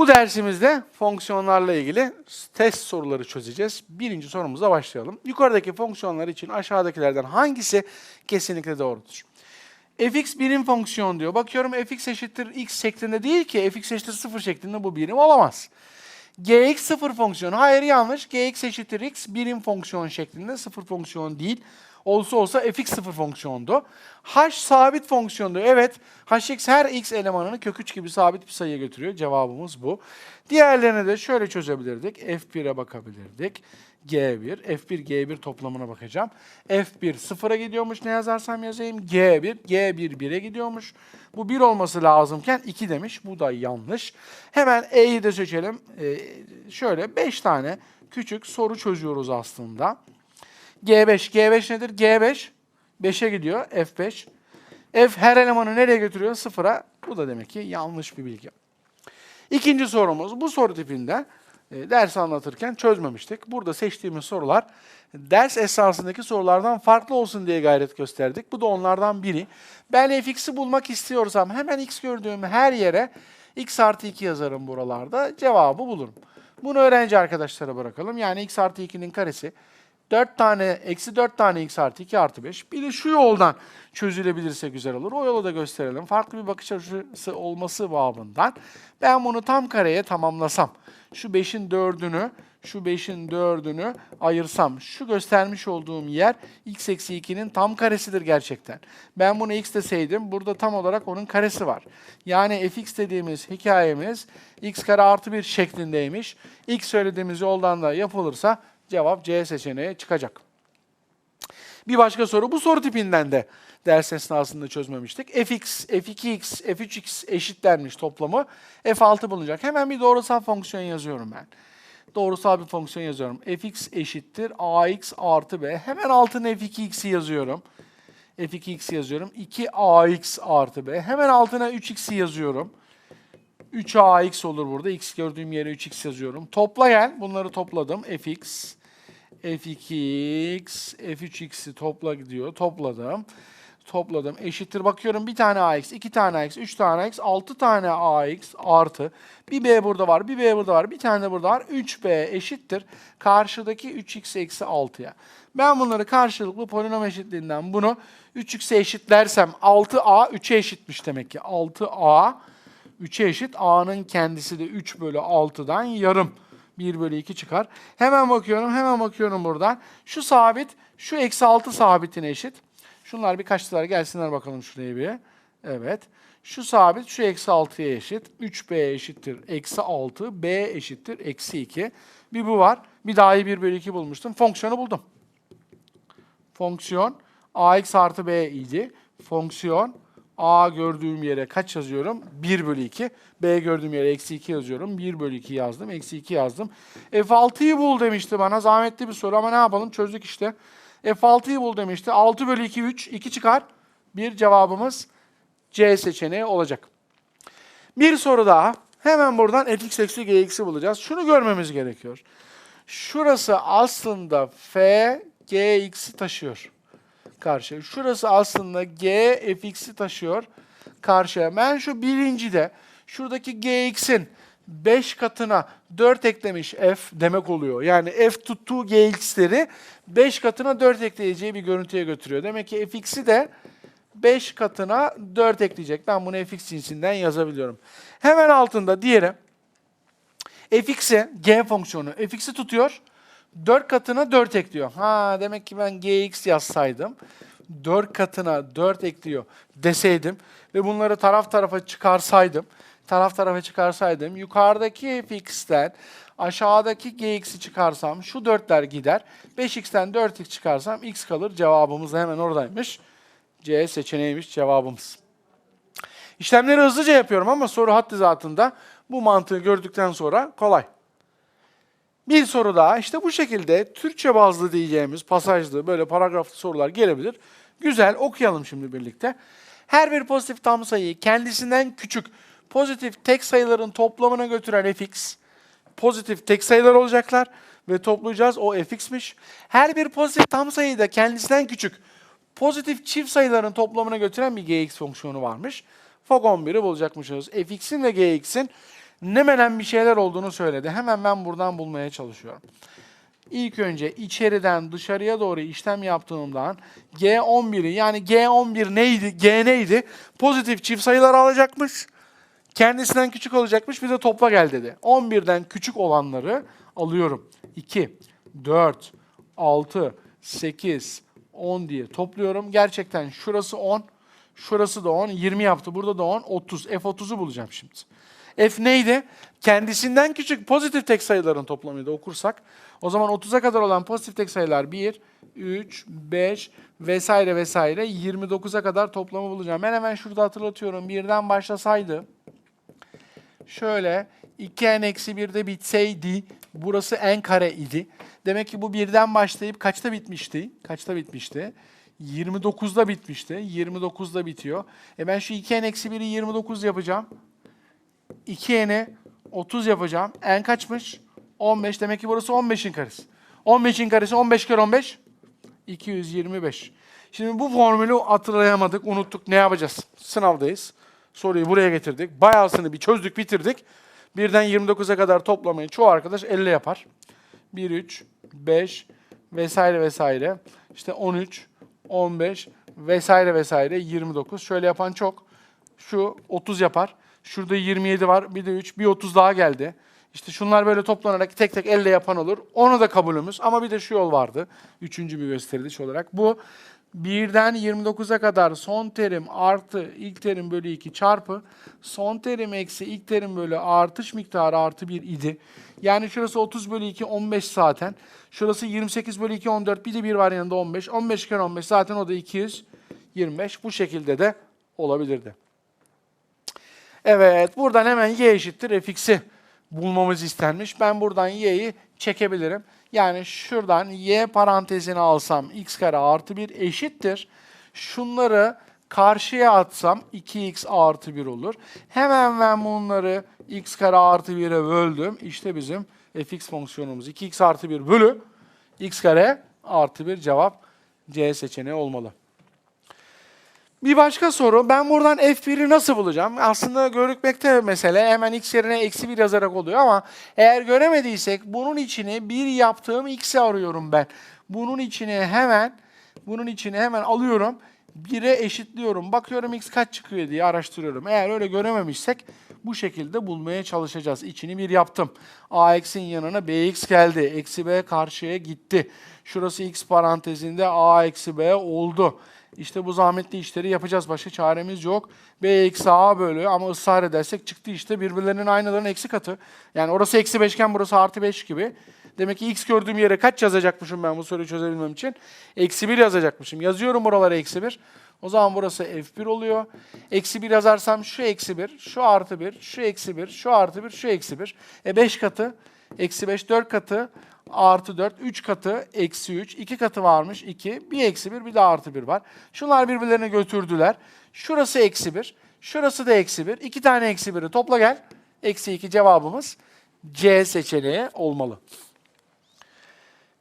Bu dersimizde fonksiyonlarla ilgili test soruları çözeceğiz. Birinci sorumuza başlayalım. Yukarıdaki fonksiyonlar için aşağıdakilerden hangisi kesinlikle doğrudur? fx birim fonksiyon diyor. Bakıyorum fx eşittir x şeklinde değil ki fx eşittir 0 şeklinde bu birim olamaz. gx sıfır fonksiyonu. Hayır yanlış. gx eşittir x birim fonksiyon şeklinde sıfır fonksiyon değil. Olsa olsa fx sıfır fonksiyondu. h sabit fonksiyondu. Evet hx her x elemanını kök 3 gibi sabit bir sayıya götürüyor. Cevabımız bu. Diğerlerini de şöyle çözebilirdik. f1'e bakabilirdik. G1, F1, G1 toplamına bakacağım. F1 sıfıra gidiyormuş ne yazarsam yazayım. G1, G1 1'e gidiyormuş. Bu 1 olması lazımken 2 demiş. Bu da yanlış. Hemen E'yi de seçelim. Ee, şöyle 5 tane küçük soru çözüyoruz aslında. G5, G5 nedir? G5 5'e gidiyor. F5. F her elemanı nereye götürüyor? Sıfıra. Bu da demek ki yanlış bir bilgi. İkinci sorumuz. Bu soru tipinde e, ders anlatırken çözmemiştik. Burada seçtiğimiz sorular ders esasındaki sorulardan farklı olsun diye gayret gösterdik. Bu da onlardan biri. Ben fx'i bulmak istiyorsam hemen x gördüğüm her yere x artı 2 yazarım buralarda. Cevabı bulurum. Bunu öğrenci arkadaşlara bırakalım. Yani x artı 2'nin karesi 4 tane, eksi 4 tane x artı 2 artı 5. Bir de şu yoldan çözülebilirse güzel olur. O yolu da gösterelim. Farklı bir bakış açısı olması babından. Ben bunu tam kareye tamamlasam. Şu 5'in 4'ünü, şu 5'in 4'ünü ayırsam. Şu göstermiş olduğum yer x eksi 2'nin tam karesidir gerçekten. Ben bunu x deseydim burada tam olarak onun karesi var. Yani fx dediğimiz hikayemiz x kare artı 1 şeklindeymiş. X söylediğimiz yoldan da yapılırsa Cevap C seçeneği çıkacak. Bir başka soru. Bu soru tipinden de ders esnasında çözmemiştik. fx, f2x, f3x eşitlenmiş toplamı f6 bulunacak. Hemen bir doğrusal fonksiyon yazıyorum ben. Doğrusal bir fonksiyon yazıyorum. fx eşittir ax artı b. Hemen altına f2x'i yazıyorum. f2x yazıyorum. 2ax artı b. Hemen altına 3x'i yazıyorum. 3ax olur burada. x gördüğüm yere 3x yazıyorum. Topla gel. Bunları topladım. fx, f2x, f3x'i topla gidiyor. Topladım. Topladım. Eşittir. Bakıyorum bir tane ax, iki tane ax, üç tane ax, altı tane ax artı. Bir b burada var, bir b burada var, bir tane de burada var. 3b eşittir. Karşıdaki 3x eksi 6'ya. Ben bunları karşılıklı polinom eşitliğinden bunu 3x'e eşitlersem 6a 3'e eşitmiş demek ki. 6a 3'e eşit. A'nın kendisi de 3 bölü 6'dan yarım. 1 bölü 2 çıkar. Hemen bakıyorum, hemen bakıyorum buradan. Şu sabit, şu eksi 6 sabitine eşit. Şunlar bir kaçtılar gelsinler bakalım şuraya bir. Evet. Şu sabit şu eksi 6'ya eşit. 3b eşittir eksi 6. b eşittir eksi 2. Bir bu var. Bir daha iyi 1 bölü 2 bulmuştum. Fonksiyonu buldum. Fonksiyon ax artı b idi. Fonksiyon a gördüğüm yere kaç yazıyorum? 1 bölü 2. b gördüğüm yere eksi 2 yazıyorum. 1 bölü 2 yazdım. Eksi 2 yazdım. F6'yı bul demişti bana. Zahmetli bir soru ama ne yapalım? Çözdük işte. F6'yı bul demişti. 6 bölü 2 3. 2 çıkar. Bir cevabımız C seçeneği olacak. Bir soru daha. Hemen buradan fx eksi gx'i bulacağız. Şunu görmemiz gerekiyor. Şurası aslında f gx'i taşıyor karşıya. Şurası aslında g fx'i taşıyor karşıya. Ben şu birincide şuradaki gx'in 5 katına 4 eklemiş f demek oluyor. Yani f tuttuğu gx'leri 5 katına 4 ekleyeceği bir görüntüye götürüyor. Demek ki fx'i de 5 katına 4 ekleyecek. Ben bunu fx cinsinden yazabiliyorum. Hemen altında diğeri fx'i g fonksiyonu fx'i tutuyor. 4 katına 4 ekliyor. Ha demek ki ben gx yazsaydım 4 katına 4 ekliyor deseydim ve bunları taraf tarafa çıkarsaydım, taraf tarafa çıkarsaydım yukarıdaki fx'ten aşağıdaki gx'i çıkarsam şu 4'ler gider. 5x'ten 4x çıkarsam x kalır. Cevabımız da hemen oradaymış. C seçeneğiymiş cevabımız. İşlemleri hızlıca yapıyorum ama soru haddi zatında bu mantığı gördükten sonra kolay. Bir soru daha. İşte bu şekilde Türkçe bazlı diyeceğimiz pasajlı böyle paragraflı sorular gelebilir. Güzel okuyalım şimdi birlikte. Her bir pozitif tam sayıyı kendisinden küçük pozitif tek sayıların toplamına götüren fx pozitif tek sayılar olacaklar ve toplayacağız o fx'miş. Her bir pozitif tam sayıyı da kendisinden küçük pozitif çift sayıların toplamına götüren bir gx fonksiyonu varmış. Fog 11'i bulacakmışız. fx'in ve gx'in Nemelen bir şeyler olduğunu söyledi. Hemen ben buradan bulmaya çalışıyorum. İlk önce içeriden dışarıya doğru işlem yaptığımdan G11'i yani G11 neydi? G neydi? Pozitif çift sayılar alacakmış. Kendisinden küçük olacakmış. Bir de topla gel dedi. 11'den küçük olanları alıyorum. 2, 4, 6, 8, 10 diye topluyorum. Gerçekten şurası 10, şurası da 10, 20 yaptı. Burada da 10, 30. F30'u bulacağım şimdi. F neydi? Kendisinden küçük pozitif tek sayıların toplamıydı okursak. O zaman 30'a kadar olan pozitif tek sayılar 1, 3, 5 vesaire vesaire 29'a kadar toplamı bulacağım. Ben hemen şurada hatırlatıyorum. Birden başlasaydı şöyle 2n eksi 1'de bitseydi burası n kare idi. Demek ki bu birden başlayıp kaçta bitmişti? Kaçta bitmişti? 29'da bitmişti. 29'da bitiyor. E ben şu 2n eksi 1'i 29 yapacağım. 2n'i 30 yapacağım. n kaçmış? 15. Demek ki burası 15'in karesi. 15'in karesi 15 kere 15. 225. Şimdi bu formülü hatırlayamadık, unuttuk. Ne yapacağız? Sınavdayız. Soruyu buraya getirdik. Bayağısını bir çözdük, bitirdik. Birden 29'a kadar toplamayı çoğu arkadaş 50 yapar. 1, 3, 5 vesaire vesaire. İşte 13, 15 vesaire vesaire 29. Şöyle yapan çok. Şu 30 yapar. Şurada 27 var. Bir de 3, bir 30 daha geldi. İşte şunlar böyle toplanarak tek tek elle yapan olur. Onu da kabulümüz. Ama bir de şu yol vardı. Üçüncü bir gösteriliş olarak. Bu 1'den 29'a kadar son terim artı ilk terim bölü 2 çarpı son terim eksi ilk terim bölü artış miktarı artı 1 idi. Yani şurası 30 bölü 2 15 zaten. Şurası 28 bölü 2 14 bir de 1 var yanında 15. 15 kere 15 zaten o da 225. Bu şekilde de olabilirdi. Evet buradan hemen y eşittir fx'i bulmamız istenmiş. Ben buradan y'yi çekebilirim. Yani şuradan y parantezini alsam x kare artı 1 eşittir. Şunları karşıya atsam 2x artı 1 olur. Hemen ben bunları x kare artı 1'e böldüm. İşte bizim fx fonksiyonumuz 2x artı 1 bölü x kare artı 1 cevap C seçeneği olmalı. Bir başka soru. Ben buradan F1'i nasıl bulacağım? Aslında görükmekte mesele. Hemen x yerine eksi 1 yazarak oluyor ama eğer göremediysek bunun içine 1 yaptığım x'i arıyorum ben. Bunun içine hemen bunun içine hemen alıyorum. 1'e eşitliyorum. Bakıyorum x kaç çıkıyor diye araştırıyorum. Eğer öyle görememişsek bu şekilde bulmaya çalışacağız. İçini bir yaptım. AX'in yanına BX geldi. Eksi B karşıya gitti. Şurası x parantezinde A eksi B oldu. İşte bu zahmetli işleri yapacağız. Başka çaremiz yok. B eksi A bölü ama ısrar edersek çıktı işte birbirlerinin aynılarının eksi katı. Yani orası eksi 5 iken burası artı 5 gibi. Demek ki x gördüğüm yere kaç yazacakmışım ben bu soruyu çözebilmem için? Eksi 1 yazacakmışım. Yazıyorum buralara eksi 1. O zaman burası f1 oluyor. Eksi 1 yazarsam şu eksi 1, şu artı 1, şu eksi 1, şu artı 1, şu eksi 1. E 5 katı, eksi 5, 4 katı, artı 4, 3 katı, eksi 3, 2 katı varmış 2, bir eksi 1, bir de artı 1 var. Şunlar birbirlerine götürdüler. Şurası eksi 1, şurası da eksi 1. 2 tane eksi 1'i topla gel. Eksi 2 cevabımız C seçeneği olmalı.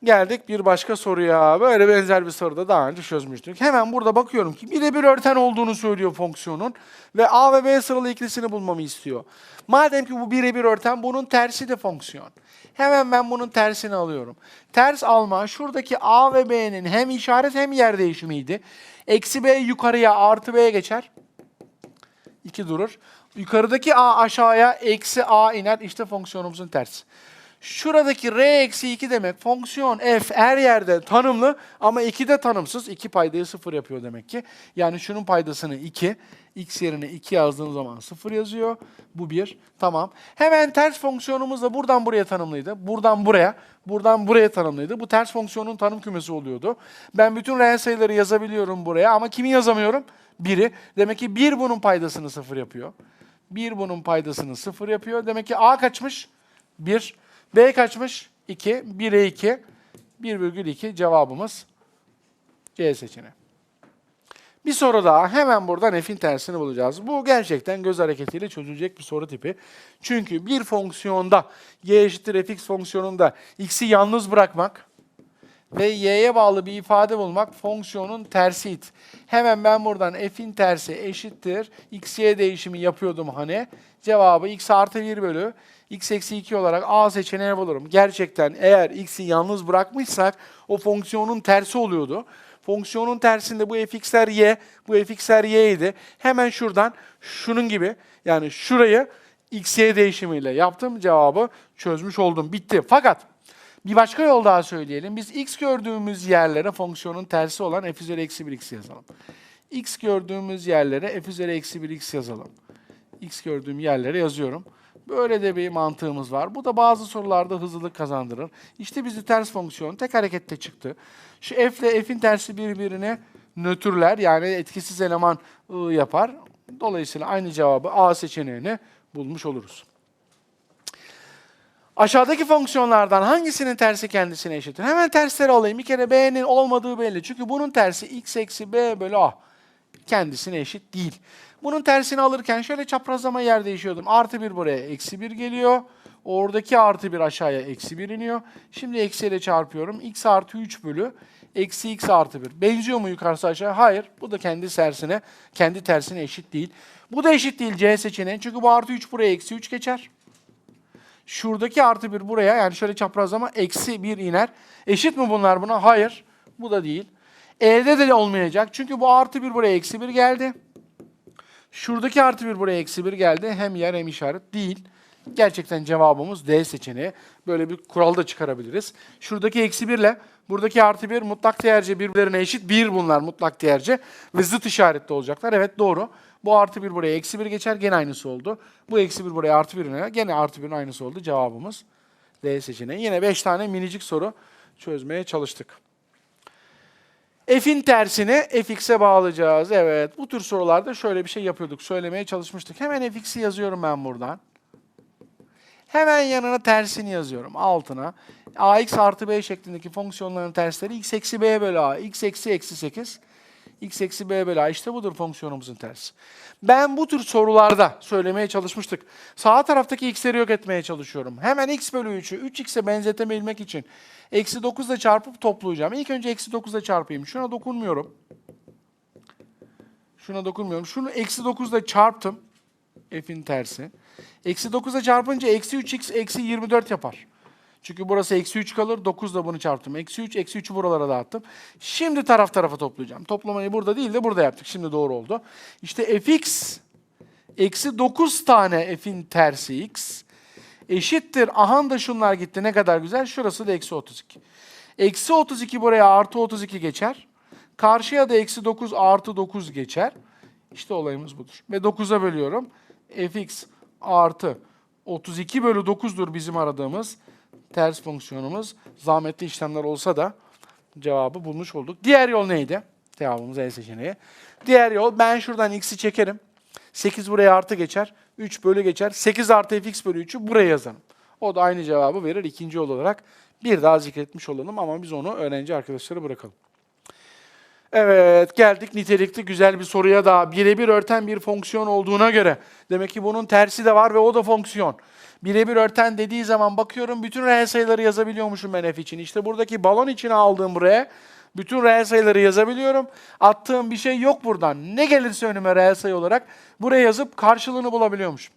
Geldik bir başka soruya. Böyle benzer bir soruda daha önce çözmüştük. Hemen burada bakıyorum ki birebir örten olduğunu söylüyor fonksiyonun ve A ve B sıralı ikilisini bulmamı istiyor. Madem ki bu birebir örten bunun tersi de fonksiyon. Hemen ben bunun tersini alıyorum. Ters alma şuradaki A ve B'nin hem işaret hem yer değişimiydi. Eksi B yukarıya artı B'ye geçer. 2 durur. Yukarıdaki A aşağıya eksi A iner. İşte fonksiyonumuzun tersi. Şuradaki R eksi 2 demek fonksiyon f her yerde tanımlı ama 2 de tanımsız. 2 paydayı 0 yapıyor demek ki. Yani şunun paydasını 2. X yerine 2 yazdığım zaman 0 yazıyor. Bu 1. Tamam. Hemen ters fonksiyonumuz da buradan buraya tanımlıydı. Buradan buraya, buradan buraya tanımlıydı. Bu ters fonksiyonun tanım kümesi oluyordu. Ben bütün reel sayıları yazabiliyorum buraya ama kimi yazamıyorum? 1'i. Demek ki 1 bunun paydasını 0 yapıyor. 1 bunun paydasını 0 yapıyor. Demek ki A kaçmış? 1. B kaçmış? 2. 1'e 2. 1,2 cevabımız C seçeneği. Bir soru daha. Hemen buradan f'in tersini bulacağız. Bu gerçekten göz hareketiyle çözülecek bir soru tipi. Çünkü bir fonksiyonda y eşittir fx fonksiyonunda x'i yalnız bırakmak ve y'ye bağlı bir ifade bulmak fonksiyonun tersiydi. Hemen ben buradan f'in tersi eşittir. x, y değişimi yapıyordum hani. Cevabı x artı 1 bölü x eksi 2 olarak a seçeneği bulurum. Gerçekten eğer x'i yalnız bırakmışsak o fonksiyonun tersi oluyordu. Fonksiyonun tersinde bu fx'ler y, bu fx'ler y idi. Hemen şuradan şunun gibi yani şurayı x, y değişimiyle yaptım. Cevabı çözmüş oldum. Bitti. Fakat bir başka yol daha söyleyelim. Biz x gördüğümüz yerlere fonksiyonun tersi olan f üzeri eksi 1x yazalım. x gördüğümüz yerlere f üzeri eksi 1x yazalım. x gördüğüm yerlere yazıyorum. Böyle de bir mantığımız var. Bu da bazı sorularda hızlılık kazandırır. İşte bizi ters fonksiyon tek harekette çıktı. Şu f ile f'in tersi birbirine nötrler yani etkisiz eleman ı yapar. Dolayısıyla aynı cevabı A seçeneğini bulmuş oluruz. Aşağıdaki fonksiyonlardan hangisinin tersi kendisine eşittir? Hemen tersleri alayım. Bir kere b'nin olmadığı belli. Çünkü bunun tersi x eksi b bölü a. Kendisine eşit değil. Bunun tersini alırken şöyle çaprazlama yer değişiyordum. Artı 1 buraya eksi 1 geliyor. Oradaki artı 1 aşağıya eksi 1 iniyor. Şimdi eksiyle çarpıyorum. x artı 3 bölü eksi x artı 1. Benziyor mu yukarısı aşağı? Hayır. Bu da kendi tersine, kendi tersine eşit değil. Bu da eşit değil C seçeneği. Çünkü bu artı 3 buraya eksi 3 geçer. Şuradaki artı 1 buraya yani şöyle çaprazlama eksi 1 iner. Eşit mi bunlar buna? Hayır. Bu da değil. E'de de olmayacak. Çünkü bu artı 1 buraya eksi 1 geldi. Şuradaki artı 1 buraya eksi 1 geldi. Hem yer hem işaret değil. Gerçekten cevabımız D seçeneği. Böyle bir kural da çıkarabiliriz. Şuradaki eksi 1 ile buradaki artı 1 mutlak değerce birbirlerine eşit. 1 bunlar mutlak değerce ve zıt işaretli olacaklar. Evet doğru. Bu artı 1 buraya eksi 1 geçer. Gene aynısı oldu. Bu eksi 1 buraya artı 1 iner. Gene artı 1'in aynısı oldu. Cevabımız D seçeneği. Yine 5 tane minicik soru çözmeye çalıştık. F'in tersini fx'e bağlayacağız. Evet bu tür sorularda şöyle bir şey yapıyorduk. Söylemeye çalışmıştık. Hemen fx'i yazıyorum ben buradan. Hemen yanına tersini yazıyorum altına. ax artı b şeklindeki fonksiyonların tersleri x eksi b bölü a, x eksi eksi 8, x eksi b bölü a. İşte budur fonksiyonumuzun tersi. Ben bu tür sorularda söylemeye çalışmıştık. Sağ taraftaki x'leri yok etmeye çalışıyorum. Hemen x bölü 3'ü 3x'e benzetebilmek için eksi 9 ile çarpıp toplayacağım. İlk önce eksi 9 ile çarpayım. Şuna dokunmuyorum. Şuna dokunmuyorum. Şunu eksi 9 ile çarptım. F'in tersi. Eksi 9'a çarpınca eksi 3x eksi 24 yapar. Çünkü burası eksi 3 kalır. 9 da bunu çarptım. Eksi 3, eksi 3'ü buralara dağıttım. Şimdi taraf tarafa toplayacağım. Toplamayı burada değil de burada yaptık. Şimdi doğru oldu. İşte fx eksi 9 tane f'in tersi x eşittir. Ahan da şunlar gitti. Ne kadar güzel. Şurası da eksi 32. Eksi 32 buraya artı 32 geçer. Karşıya da eksi 9 artı 9 geçer. İşte olayımız budur. Ve 9'a bölüyorum. fx artı 32 bölü 9'dur bizim aradığımız ters fonksiyonumuz. Zahmetli işlemler olsa da cevabı bulmuş olduk. Diğer yol neydi? Cevabımız E seçeneği. Diğer yol ben şuradan x'i çekerim. 8 buraya artı geçer. 3 bölü geçer. 8 artı fx bölü 3'ü buraya yazarım. O da aynı cevabı verir. İkinci yol olarak bir daha zikretmiş olalım ama biz onu öğrenci arkadaşlara bırakalım. Evet geldik nitelikli güzel bir soruya daha. Birebir örten bir fonksiyon olduğuna göre. Demek ki bunun tersi de var ve o da fonksiyon. Birebir örten dediği zaman bakıyorum bütün reel sayıları yazabiliyormuşum ben f için. İşte buradaki balon içine aldığım buraya bütün reel sayıları yazabiliyorum. Attığım bir şey yok buradan. Ne gelirse önüme reel sayı olarak buraya yazıp karşılığını bulabiliyormuşum.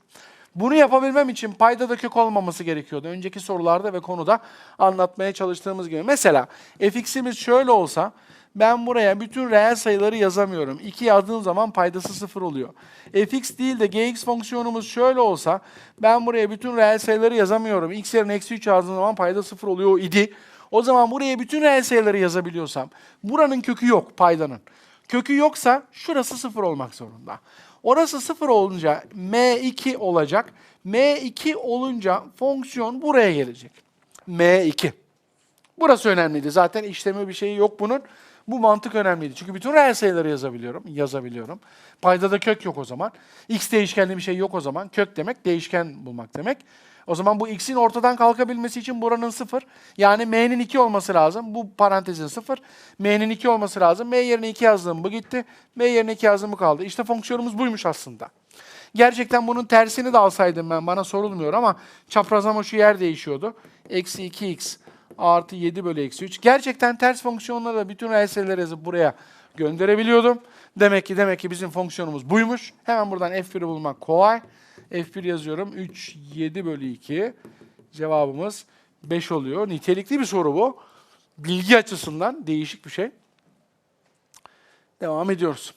Bunu yapabilmem için paydada kök olmaması gerekiyordu. Önceki sorularda ve konuda anlatmaya çalıştığımız gibi. Mesela fx'imiz şöyle olsa ben buraya bütün reel sayıları yazamıyorum. 2 yazdığım zaman paydası 0 oluyor. fx değil de gx fonksiyonumuz şöyle olsa ben buraya bütün reel sayıları yazamıyorum. x yerine eksi 3 yazdığım zaman payda 0 oluyor idi. O zaman buraya bütün reel sayıları yazabiliyorsam buranın kökü yok paydanın. Kökü yoksa şurası 0 olmak zorunda. Orası 0 olunca m2 olacak. m2 olunca fonksiyon buraya gelecek. m2. Burası önemliydi. Zaten işlemi bir şeyi yok bunun. Bu mantık önemliydi. Çünkü bütün reel sayıları yazabiliyorum. Yazabiliyorum. Paydada kök yok o zaman. X değişkenli bir şey yok o zaman. Kök demek değişken bulmak demek. O zaman bu x'in ortadan kalkabilmesi için buranın 0. Yani m'nin 2 olması lazım. Bu parantezin 0. m'nin 2 olması lazım. m yerine 2 yazdım bu gitti. m yerine 2 yazdım bu kaldı. İşte fonksiyonumuz buymuş aslında. Gerçekten bunun tersini de alsaydım ben bana sorulmuyor ama çaprazlama şu yer değişiyordu. Eksi 2x artı 7 bölü eksi 3. Gerçekten ters fonksiyonları da bütün RS'leri yazıp buraya gönderebiliyordum. Demek ki demek ki bizim fonksiyonumuz buymuş. Hemen buradan f1'i bulmak kolay. f1 yazıyorum. 3, 7 bölü 2. Cevabımız 5 oluyor. Nitelikli bir soru bu. Bilgi açısından değişik bir şey. Devam ediyoruz.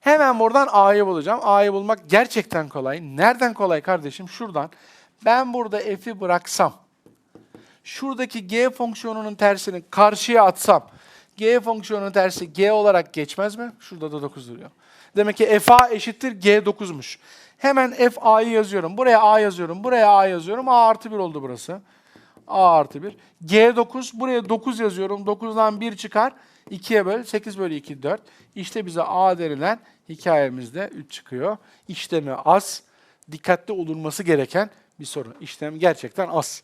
Hemen buradan A'yı bulacağım. A'yı bulmak gerçekten kolay. Nereden kolay kardeşim? Şuradan. Ben burada f'i bıraksam, şuradaki g fonksiyonunun tersini karşıya atsam, g fonksiyonunun tersi g olarak geçmez mi? Şurada da 9 duruyor. Demek ki fa eşittir g9'muş. Hemen f a'yı yazıyorum. Buraya a yazıyorum. Buraya a yazıyorum. a artı 1 oldu burası. a artı 1. g9. Buraya 9 yazıyorum. 9'dan 1 çıkar. 2'ye böl. 8 bölü 2 4. İşte bize a denilen hikayemizde 3 çıkıyor. İşlemi az. Dikkatli olunması gereken bir soru. İşlem gerçekten az.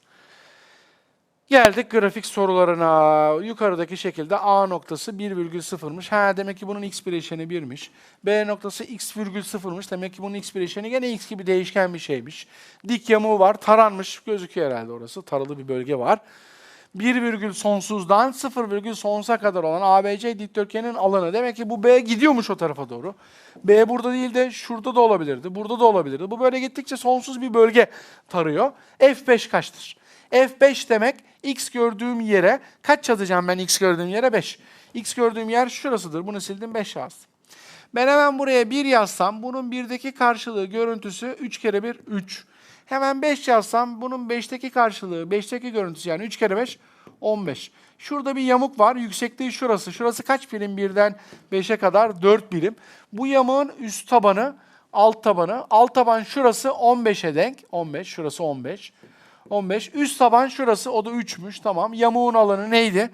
Geldik grafik sorularına. Yukarıdaki şekilde A noktası 1,0'mış. Ha demek ki bunun x bileşeni 1'miş. B noktası x virgül 0'mış. Demek ki bunun x bileşeni gene x gibi değişken bir şeymiş. Dik yamuğu var. Taranmış. Gözüküyor herhalde orası. Taralı bir bölge var. 1 virgül sonsuzdan 0 virgül sonsuza kadar olan ABC dikdörtgenin alanı. Demek ki bu B gidiyormuş o tarafa doğru. B burada değil de şurada da olabilirdi. Burada da olabilirdi. Bu böyle gittikçe sonsuz bir bölge tarıyor. F5 kaçtır? F5 demek x gördüğüm yere kaç yazacağım ben x gördüğüm yere 5. X gördüğüm yer şurasıdır. Bunu sildim 5 yazdım. Ben hemen buraya 1 yazsam bunun 1'deki karşılığı görüntüsü 3 kere 1 3. Hemen 5 yazsam bunun 5'teki karşılığı 5'teki görüntüsü yani 3 kere 5 15. Şurada bir yamuk var. Yüksekliği şurası. Şurası kaç birim birden 5'e kadar? 4 birim. Bu yamuğun üst tabanı, alt tabanı. Alt taban şurası 15'e denk. 15. Şurası 15. 15. Üst taban şurası. O da 3'müş. Tamam. Yamuğun alanı neydi?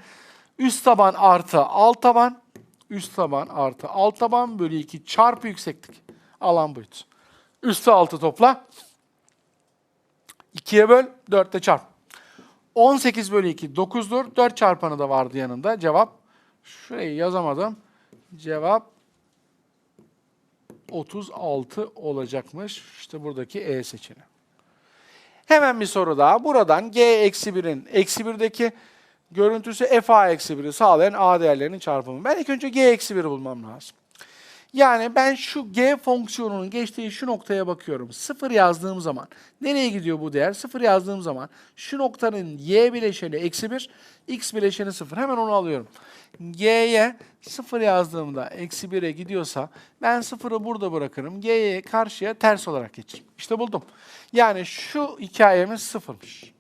Üst taban artı alt taban. Üst taban artı alt taban bölü 2 çarpı yükseklik. Alan buydu. Üstü altı topla. 2'ye böl, 4'te çarp. 18 bölü 2 9'dur. 4 çarpanı da vardı yanında. Cevap, şurayı yazamadım. Cevap 36 olacakmış. İşte buradaki E seçeneği. Hemen bir soru daha. Buradan g eksi 1'in eksi 1'deki görüntüsü f a eksi 1'i sağlayan a değerlerinin çarpımı. Ben ilk önce g eksi 1'i bulmam lazım. Yani ben şu g fonksiyonunun geçtiği şu noktaya bakıyorum. Sıfır yazdığım zaman nereye gidiyor bu değer? Sıfır yazdığım zaman şu noktanın y bileşeni eksi 1, x bileşeni sıfır. Hemen onu alıyorum. G'ye sıfır yazdığımda eksi 1'e gidiyorsa ben sıfırı burada bırakırım. g'ye karşıya ters olarak geçeyim. İşte buldum. Yani şu hikayemiz sıfırmış.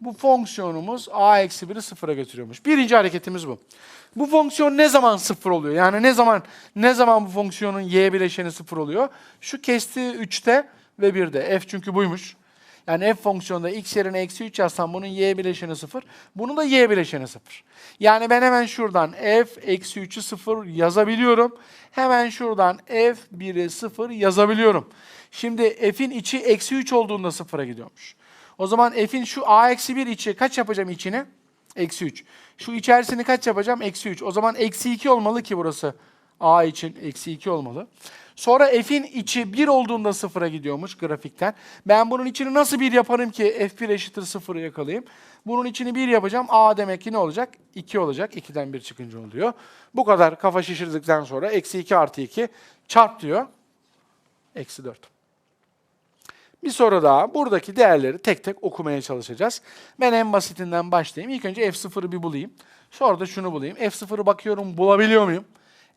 Bu fonksiyonumuz a eksi 1'i sıfıra götürüyormuş. Birinci hareketimiz bu. Bu fonksiyon ne zaman sıfır oluyor? Yani ne zaman ne zaman bu fonksiyonun y bileşeni sıfır oluyor? Şu kestiği 3'te ve 1'de. F çünkü buymuş. Yani f fonksiyonunda x yerine eksi 3 yazsam bunun y bileşeni sıfır. Bunun da y bileşeni sıfır. Yani ben hemen şuradan f eksi 3'ü sıfır yazabiliyorum. Hemen şuradan f 1'i sıfır yazabiliyorum. Şimdi f'in içi eksi 3 olduğunda sıfıra gidiyormuş. O zaman f'in şu a eksi 1 içi kaç yapacağım içini? Eksi 3. Şu içerisini kaç yapacağım? Eksi 3. O zaman eksi 2 olmalı ki burası a için eksi 2 olmalı. Sonra f'in içi 1 olduğunda sıfıra gidiyormuş grafikten. Ben bunun içini nasıl 1 yaparım ki f1 eşittir 0'ı yakalayayım? Bunun içini 1 yapacağım. a demek ki ne olacak? 2 olacak. 2'den 1 çıkınca oluyor. Bu kadar kafa şişirdikten sonra eksi 2 artı 2 çarp diyor. Eksi 4. Bir soru daha. Buradaki değerleri tek tek okumaya çalışacağız. Ben en basitinden başlayayım. İlk önce f0'ı bir bulayım. Sonra da şunu bulayım. f0'ı bakıyorum bulabiliyor muyum?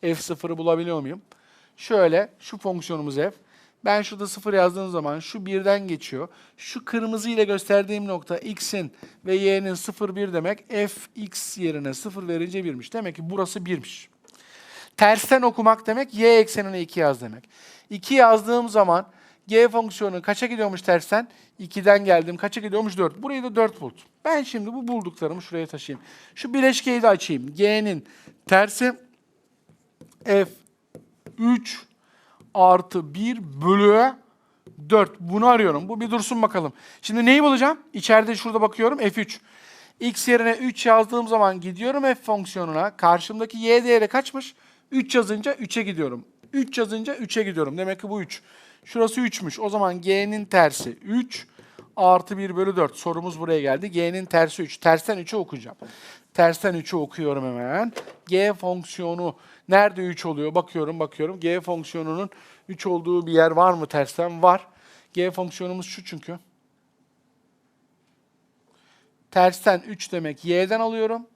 f0'ı bulabiliyor muyum? Şöyle şu fonksiyonumuz f. Ben şurada 0 yazdığım zaman şu birden geçiyor. Şu kırmızı ile gösterdiğim nokta x'in ve y'nin 0 1 demek. f x yerine 0 verince 1'miş. Demek ki burası 1'miş. Tersten okumak demek y eksenine 2 yaz demek. 2 yazdığım zaman g fonksiyonu kaça gidiyormuş tersten? 2'den geldim. Kaça gidiyormuş? 4. Burayı da 4 buldum. Ben şimdi bu bulduklarımı şuraya taşıyayım. Şu bileşkeyi de açayım. g'nin tersi f 3 artı 1 bölü 4. Bunu arıyorum. Bu bir dursun bakalım. Şimdi neyi bulacağım? İçeride şurada bakıyorum f3. x yerine 3 yazdığım zaman gidiyorum f fonksiyonuna. Karşımdaki y değeri kaçmış? 3 yazınca 3'e gidiyorum. 3 yazınca 3'e gidiyorum. Demek ki bu 3. Şurası 3'müş. O zaman g'nin tersi 3 artı 1 bölü 4. Sorumuz buraya geldi. G'nin tersi 3. Tersten 3'ü okuyacağım. Tersten 3'ü okuyorum hemen. G fonksiyonu nerede 3 oluyor? Bakıyorum bakıyorum. G fonksiyonunun 3 olduğu bir yer var mı tersten? Var. G fonksiyonumuz şu çünkü. Tersten 3 demek y'den alıyorum.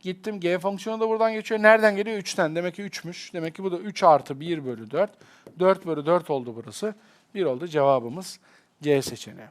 Gittim G fonksiyonu da buradan geçiyor. Nereden geliyor? 3'ten. Demek ki 3'müş. Demek ki bu da 3 artı 1 bölü 4. 4 bölü 4 oldu burası. 1 oldu cevabımız C seçeneği.